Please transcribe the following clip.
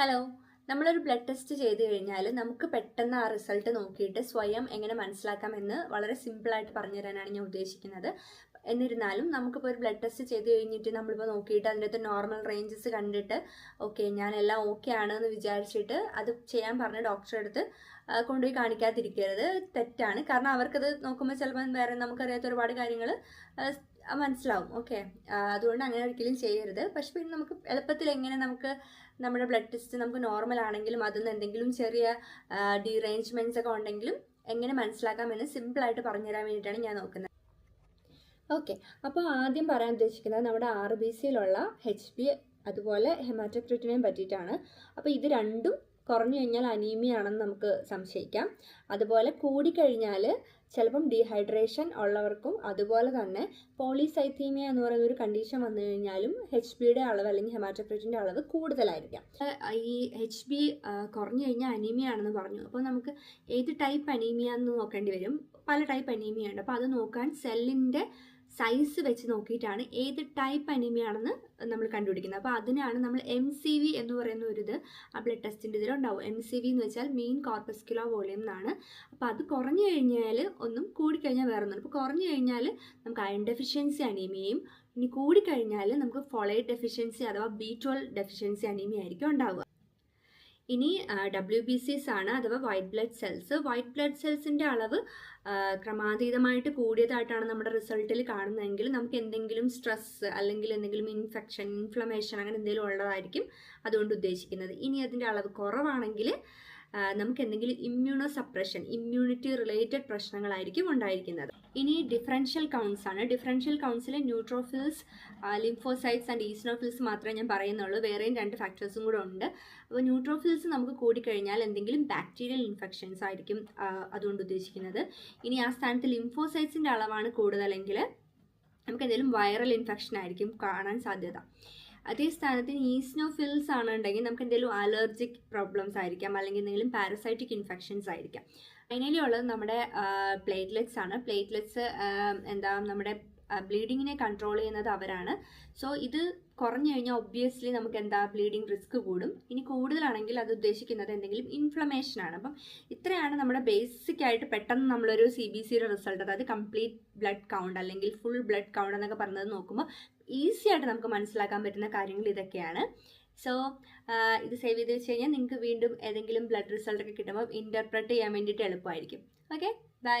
Hello നമ്മളൊരു blood test ചെയ്ത് കഴിഞ്ഞാൽ നമുക്ക് പെട്ടെന്ന് ആ റിസൾട്ട് നോക്കിയിട്ട് സ്വയം എങ്ങനെ മനസ്സിലാക്കാം എന്ന് വളരെ സിമ്പിളായിട്ട് പറഞ്ഞു തരാനാണ് ഞാൻ ഉദ്ദേശിക്കുന്നത്. എന്നിരുന്നാലും നമുക്കിപ്പോൾ ഒരു ബ്ലഡ് ടെസ്റ്റ് ചെയ്ത് കഴിഞ്ഞിട്ട് നമ്മളിപ്പോൾ നോക്കിയിട്ട് അതിന്റെ നോർമൽ റേഞ്ചസ് കണ്ടിട്ട് ഓക്കെ ഞാൻ എല്ലാം ഓക്കെ ആണ് എന്ന് വിചാരിച്ചിട്ട് അത് ചെയ്യാൻ പറഞ്ഞ ഡോക്ടറെ അടുത്ത് കൊണ്ടുപോയി കാണിക്കാതിരിക്കരുത്. തെറ്റാണ്. കാരണം അവർക്കത് നോക്കുമ്പോൾ ചിലപ്പോൾ വേറെ നമുക്കറിയാത്ത ഒരുപാട് കാര്യങ്ങൾ മനസ്സിലാവും. ഓക്കെ അതുകൊണ്ട് അങ്ങനെ ഒരിക്കലും ചെയ്യരുത്. പക്ഷെ പിന്നെ നമുക്ക് എളുപ്പത്തിൽ എങ്ങനെ നമുക്ക് നമ്മുടെ ബ്ലഡ് ടെസ്റ്റ് നമുക്ക് നോർമൽ ആണെങ്കിലും അതിൽ എന്തെങ്കിലും ചെറിയ ഡീറേഞ്ച്മെന്റ്സ് ഒക്കെ ഉണ്ടെങ്കിലും എങ്ങനെ മനസ്സിലാക്കാമെന്ന് സിമ്പിളായിട്ട് പറഞ്ഞുതരാൻ വേണ്ടിയിട്ടാണ് ഞാൻ നോക്കുന്നത്. ഓക്കെ അപ്പോൾ ആദ്യം പറയാൻ ഉദ്ദേശിക്കുന്നത് നമ്മുടെ ആർ ബി സിയിലുള്ള എച്ച് ബി അതുപോലെ ഹെമാറ്റോക്രിറ്റിനെയും പറ്റിയിട്ടാണ്. അപ്പോൾ ഇത് രണ്ടും കുറഞ്ഞു കഴിഞ്ഞാൽ അനീമിയ ആണെന്ന് നമുക്ക് സംശയിക്കാം. അതുപോലെ കൂടിക്കഴിഞ്ഞാൽ ചിലപ്പം ഡീഹൈഡ്രേഷൻ ഉള്ളവർക്കും അതുപോലെ തന്നെ പോളിസൈത്തീമിയ എന്ന് പറയുന്ന ഒരു കണ്ടീഷൻ വന്നു കഴിഞ്ഞാലും എച്ച് ബിയുടെ അളവ് അല്ലെങ്കിൽ ഹെമാറ്റോക്രിറ്റിന്റെ അളവ് കൂടുതലായിരിക്കാം. ഈ എച്ച് ബി കുറഞ്ഞു കഴിഞ്ഞാൽ അനീമിയ ആണെന്ന് പറഞ്ഞു. അപ്പോൾ നമുക്ക് ഏത് ടൈപ്പ് അനീമിയ എന്ന് നോക്കേണ്ടി വരും? പല ടൈപ്പ് അനീമിയ ഉണ്ട്. അപ്പോൾ അത് നോക്കാൻ സെല്ലിന്റെ സൈസ് വെച്ച് നോക്കിയിട്ടാണ് ഏത് ടൈപ്പ് അനീമിയാണെന്ന് നമ്മൾ കണ്ടുപിടിക്കുന്നത്. അപ്പോൾ അതിനാണ് നമ്മൾ എം സി വി എന്ന് പറയുന്ന ഒരു ഇത് ആ ബ്ലഡ് ടെസ്റ്റിന്റെ ഇതിലുണ്ടാവും എം സി വി എന്ന് വെച്ചാൽ മീൻ കോർപ്പസ്കുലർ വോളിയം എന്നാണ്. അപ്പോൾ അത് കുറഞ്ഞു കഴിഞ്ഞാൽ ഒന്നും കൂടിക്കഴിഞ്ഞാൽ വേറെ ഒന്നും ഇപ്പോൾ കുറഞ്ഞു കഴിഞ്ഞാൽ നമുക്ക് അയൺ ഡെഫിഷ്യൻസി അനീമിയയും ഇനി കൂടിക്കഴിഞ്ഞാൽ നമുക്ക് ഫോളേറ്റ് ഡെഫിഷ്യൻസി അഥവാ ബി ട്വൽവ് ഡെഫിഷ്യൻസി അനീമിയ ആയിരിക്കും ഉണ്ടാവുക. ഇനി ഡബ്ല്യു ബി സിസ് ആണ് അഥവാ white blood cells white blood സെൽസിന്റെ അളവ് ക്രമാതീതമായിട്ട് കൂടിയതായിട്ടാണ് നമ്മുടെ റിസൾട്ടിൽ കാണുന്നതെങ്കിൽ നമുക്ക് എന്തെങ്കിലും സ്ട്രെസ് അല്ലെങ്കിൽ എന്തെങ്കിലും ഇൻഫെക്ഷൻ ഇൻഫ്ലമേഷൻ അങ്ങനെ എന്തെങ്കിലും ഉള്ളതായിരിക്കും അതുകൊണ്ട് ഉദ്ദേശിക്കുന്നത്. ഇനി അതിന്റെ അളവ് കുറവാണെങ്കിൽ നമുക്ക് എന്തെങ്കിലും ഇമ്മ്യൂണോ സപ്രഷൻ ഇമ്മ്യൂണിറ്റി റിലേറ്റഡ് പ്രശ്നങ്ങളായിരിക്കും ഉണ്ടായിരിക്കുന്നത്. ഇനി ഡിഫറൻഷ്യൽ കൗണ്ട്സ് ആണ്. ഡിഫറൻഷ്യൽ കൗണ്ട്സിൽ ന്യൂട്രോഫിൽസ് ലിംഫോസൈറ്റ്സ് ആൻഡ് ഈസ്നോഫിൽസ് മാത്രമേ ഞാൻ പറയുന്നുള്ളൂ. വേറെയും രണ്ട് ഫാക്ടേഴ്സും കൂടെ ഉണ്ട്. അപ്പോൾ ന്യൂട്രോഫിൽസ് നമുക്ക് കൂടിക്കഴിഞ്ഞാൽ എന്തെങ്കിലും ബാക്ടീരിയൽ ഇൻഫെക്ഷൻസ് ആയിരിക്കും അതുകൊണ്ട് ഉദ്ദേശിക്കുന്നത്. ഇനി ആ സ്ഥാനത്ത് ലിംഫോസൈറ്റ്സിന്റെ അളവാണ് കൂടുതലെങ്കിൽ നമുക്ക് എന്തെങ്കിലും വൈറൽ ഇൻഫെക്ഷൻ ആയിരിക്കും കാണാൻ സാധ്യത. അതേ സ്ഥാനത്ത് ഈസ്നോഫിൽസ് ആണെന്നുണ്ടെങ്കിൽ നമുക്ക് എന്തെങ്കിലും അലർജിക് പ്രോബ്ലംസ് ആയിരിക്കാം അല്ലെങ്കിൽ എന്തെങ്കിലും പാരസൈറ്റിക് ഇൻഫെക്ഷൻസ് ആയിരിക്കാം. ഫൈനലി ഉള്ളത് നമ്മുടെ പ്ലേറ്റ്ലെറ്റ്സ് ആണ്. പ്ലേറ്റ്ലെറ്റ്സ് എന്താ നമ്മുടെ ബ്ലീഡിങ്ങിനെ കൺട്രോൾ ചെയ്യുന്നത് അവരാണ്. സോ ഇത് കുറഞ്ഞു കഴിഞ്ഞാൽ ഒബ്വിയസ്ലി നമുക്ക് എന്താ ബ്ലീഡിങ് റിസ്ക് കൂടും. ഇനി കൂടുതലാണെങ്കിൽ അത് ഉദ്ദേശിക്കുന്നത് എന്തെങ്കിലും ഇൻഫ്ലമേഷൻ ആണ്. അപ്പം ഇത്രയാണ് നമ്മുടെ ബേസിക് ആയിട്ട് പെട്ടെന്ന് നമ്മളൊരു സി ബി സിയുടെ റിസൾട്ട് അതായത് കംപ്ലീറ്റ് ബ്ലഡ് കൗണ്ട് അല്ലെങ്കിൽ ഫുൾ ബ്ലഡ് കൗണ്ട് എന്നൊക്കെ പറഞ്ഞത് നോക്കുമ്പോൾ ഈസി ആയിട്ട് നമുക്ക് മനസ്സിലാക്കാൻ പറ്റുന്ന കാര്യങ്ങൾ ഇതൊക്കെയാണ്. സോ ഇത് സേവ് ചെയ്ത് വെച്ച് കഴിഞ്ഞാൽ നിങ്ങൾക്ക് വീണ്ടും ഏതെങ്കിലും ബ്ലഡ് റിസൾട്ടൊക്കെ കിട്ടുമ്പോൾ ഇന്റർപ്രറ്റ് ചെയ്യാൻ വേണ്ടിയിട്ട് എളുപ്പമായിരിക്കും. Okay bye